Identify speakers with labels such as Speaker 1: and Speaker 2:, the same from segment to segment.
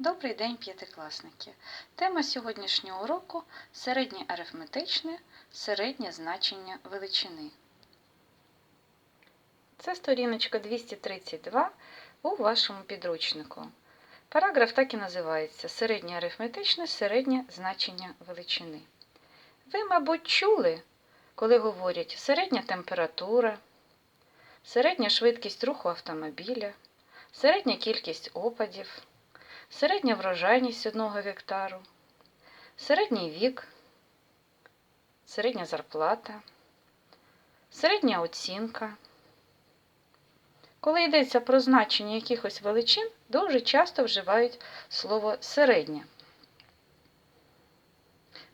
Speaker 1: Добрий день, п'ятикласники! Тема сьогоднішнього уроку середнє арифметичне, середнє значення величини. Це сторіночка 232 у вашому підручнику. Параграф так і називається Середнє арифметичне, середнє значення величини. Ви, мабуть, чули, коли говорять середня температура, середня швидкість руху автомобіля, середня кількість опадів середня врожайність одного гектару, середній вік, середня зарплата, середня оцінка. Коли йдеться про значення якихось величин, дуже часто вживають слово середня.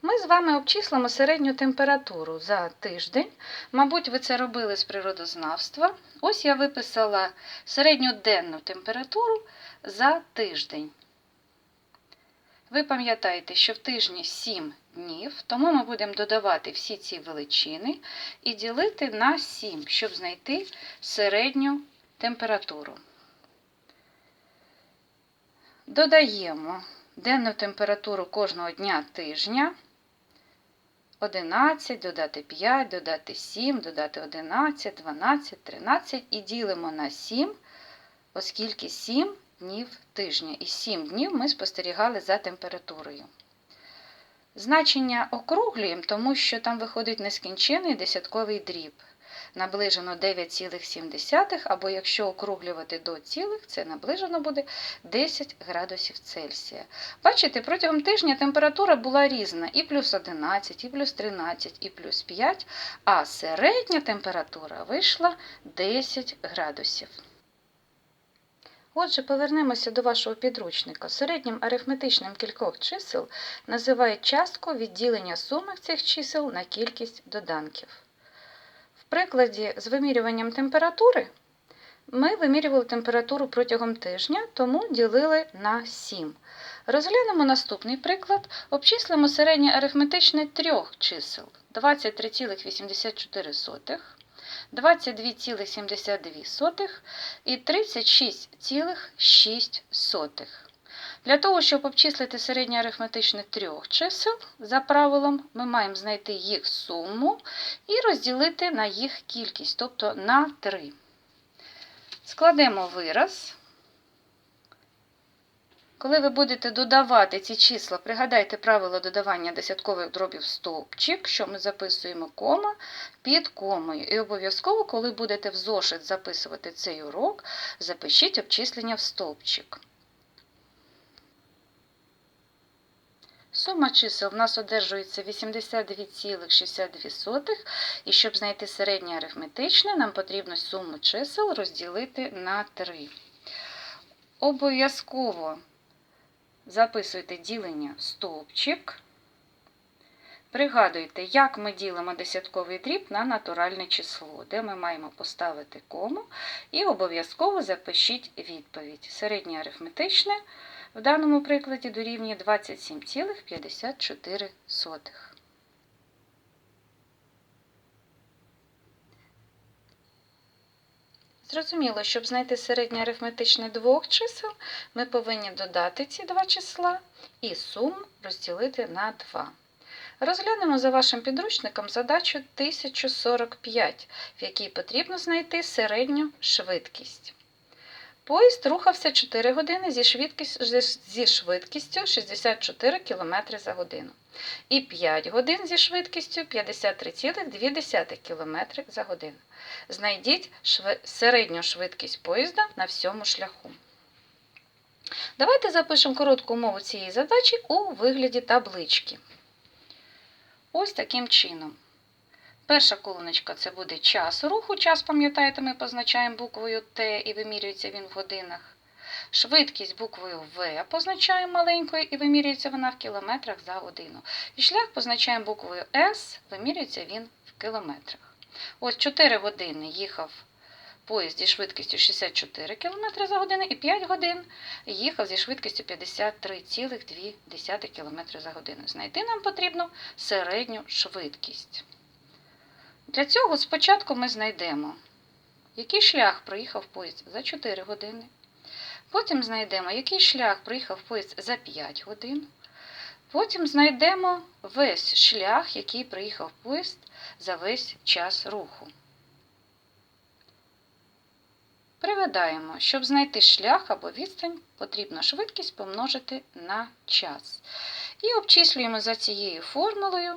Speaker 1: Ми з вами обчислимо середню температуру за тиждень. Мабуть, ви це робили з природознавства. Ось я виписала середню денну температуру за тиждень. Ви пам'ятаєте, що в тижні 7 днів, тому ми будемо додавати всі ці величини і ділити на 7, щоб знайти середню температуру. Додаємо денну температуру кожного дня тижня. 11, додати 5, додати 7, додати 11, 12, 13 і ділимо на 7, оскільки 7 днів тижня. І 7 днів ми спостерігали за температурою. Значення округлюємо, тому що там виходить нескінчений десятковий дріб. Наближено 9,7, або якщо округлювати до цілих, це наближено буде 10 градусів Цельсія. Бачите, протягом тижня температура була різна: і плюс 11, і плюс 13, і плюс 5, а середня температура вийшла 10 градусів. Отже, повернемося до вашого підручника. Середнім арифметичним кількох чисел називають частку відділення суми цих чисел на кількість доданків. В прикладі з вимірюванням температури ми вимірювали температуру протягом тижня, тому ділили на 7. Розглянемо наступний приклад. Обчислимо середнє арифметичне трьох чисел 23,84. 22,72 і 36,6. Для того, щоб обчислити середнє арифметичне трьох чисел, за правилом, ми маємо знайти їх суму і розділити на їх кількість, тобто на 3. Складемо вираз. Коли ви будете додавати ці числа, пригадайте правило додавання десяткових дробів стовпчик, що ми записуємо кома під комою. І обов'язково, коли будете в зошит записувати цей урок, запишіть обчислення в стовпчик. Сума чисел в нас одержується 82,62, і щоб знайти середнє арифметичне, нам потрібно суму чисел розділити на 3. Обов'язково записуйте ділення стовпчик. Пригадуйте, як ми ділимо десятковий дріб на натуральне число, де ми маємо поставити кому, і обов'язково запишіть відповідь. Середнє арифметичне в даному прикладі дорівнює 27,54. Зрозуміло, щоб знайти середнє арифметичне двох чисел, ми повинні додати ці два числа і суму розділити на 2. Розглянемо за вашим підручником задачу 1045, в якій потрібно знайти середню швидкість. Поїзд рухався 4 години зі швидкістю, зі швидкістю 64 км за годину. І 5 годин зі швидкістю 53,2 км за годину. Знайдіть середню швидкість поїзда на всьому шляху. Давайте запишемо коротку умову цієї задачі у вигляді таблички. Ось таким чином. Перша колоночка це буде час руху. Час, пам'ятаєте, ми позначаємо буквою Т і вимірюється він в годинах. Швидкість буквою В позначаємо маленькою і вимірюється вона в кілометрах за годину. І шлях позначаємо буквою С, вимірюється він в кілометрах. Ось 4 години їхав поїзд зі швидкістю 64 км за годину і 5 годин їхав зі швидкістю 53,2 км за годину. Знайти нам потрібно середню швидкість. Для цього спочатку ми знайдемо, який шлях проїхав поїзд за 4 години. Потім знайдемо, який шлях проїхав поїзд за 5 годин. Потім знайдемо весь шлях, який проїхав поїзд за весь час руху. Приведаємо, щоб знайти шлях або відстань, потрібно швидкість помножити на час. І обчислюємо за цією формулою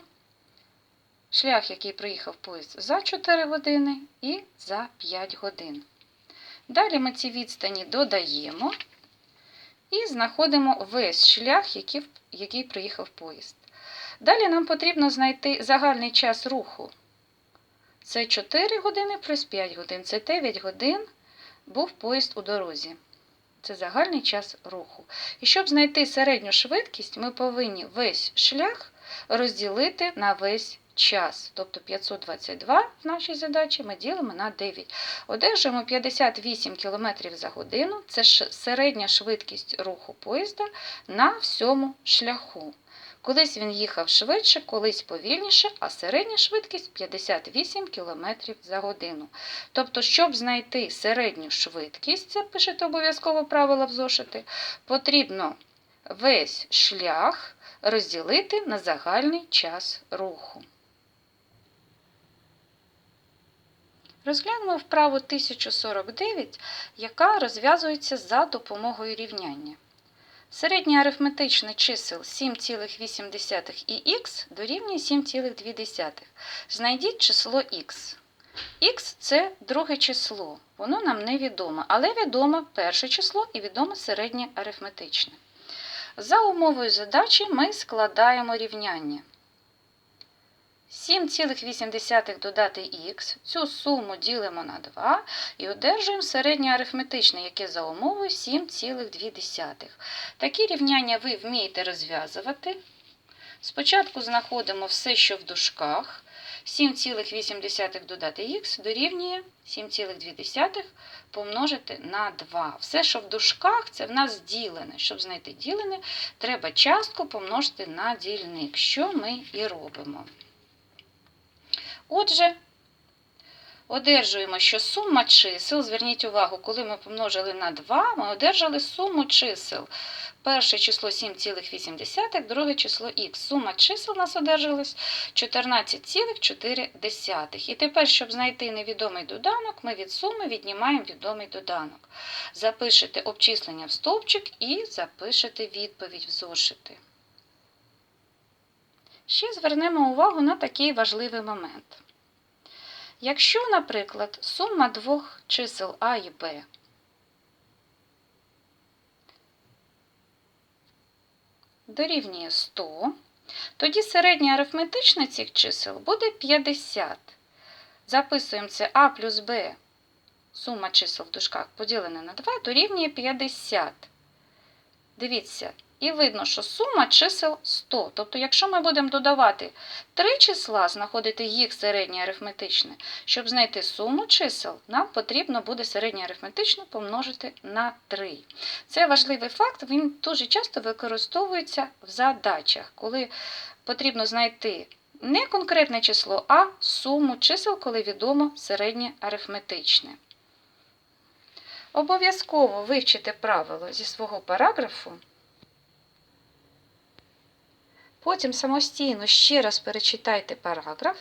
Speaker 1: шлях, який проїхав поїзд за 4 години і за 5 годин. Далі ми ці відстані додаємо і знаходимо весь шлях, який, проїхав поїзд. Далі нам потрібно знайти загальний час руху. Це 4 години плюс 5 годин, це 9 годин був поїзд у дорозі. Це загальний час руху. І щоб знайти середню швидкість, ми повинні весь шлях розділити на весь час. Тобто 522 в нашій задачі ми ділимо на 9. Одержуємо 58 км за годину. Це середня швидкість руху поїзда на всьому шляху. Колись він їхав швидше, колись повільніше, а середня швидкість 58 км за годину. Тобто, щоб знайти середню швидкість, це пишете обов'язково правила в зошити, потрібно весь шлях розділити на загальний час руху. Розглянемо вправу 1049, яка розв'язується за допомогою рівняння. Середнє арифметичне чисел 7,8 і х дорівнює 7,2. Знайдіть число х. Х це друге число, воно нам не відомо, але відомо перше число і відомо середнє арифметичне. За умовою задачі ми складаємо рівняння. 7,8 додати х, цю суму ділимо на 2 і одержуємо середнє арифметичне, яке за умовою 7,2. Такі рівняння ви вмієте розв'язувати. Спочатку знаходимо все, що в дужках. 7,8 додати х дорівнює 7,2 помножити на 2. Все, що в дужках, це в нас ділене. Щоб знайти ділене, треба частку помножити на дільник, що ми і робимо. Отже, одержуємо, що сума чисел, зверніть увагу, коли ми помножили на 2, ми одержали суму чисел. Перше число 7,8, друге число х. Сума чисел у нас одержалась 14,4. І тепер, щоб знайти невідомий доданок, ми від суми віднімаємо відомий доданок. Запишете обчислення в стовпчик і запишете відповідь в зошити. Ще звернемо увагу на такий важливий момент. Якщо, наприклад, сума двох чисел А і Б дорівнює 100, тоді середнє арифметичне цих чисел буде 50. Записуємо це А плюс Б, сума чисел в дужках поділена на 2, дорівнює 50. Дивіться, і видно, що сума чисел 100. Тобто, якщо ми будемо додавати три числа, знаходити їх середнє арифметичне, щоб знайти суму чисел, нам потрібно буде середнє арифметичне помножити на 3. Це важливий факт, він дуже часто використовується в задачах, коли потрібно знайти не конкретне число, а суму чисел, коли відомо середнє арифметичне. Обов'язково вивчите правило зі свого параграфу. Потім самостійно ще раз перечитайте параграф,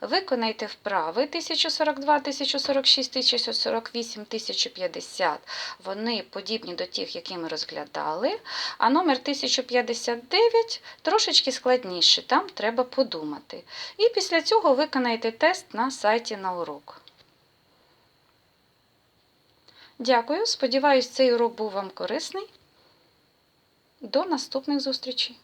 Speaker 1: виконайте вправи 1042, 1046, 1048, 1050. Вони подібні до тих, які ми розглядали. А номер 1059 трошечки складніший, там треба подумати. І після цього виконайте тест на сайті на урок. Дякую. Сподіваюсь, цей урок був вам корисний. До наступних зустрічей!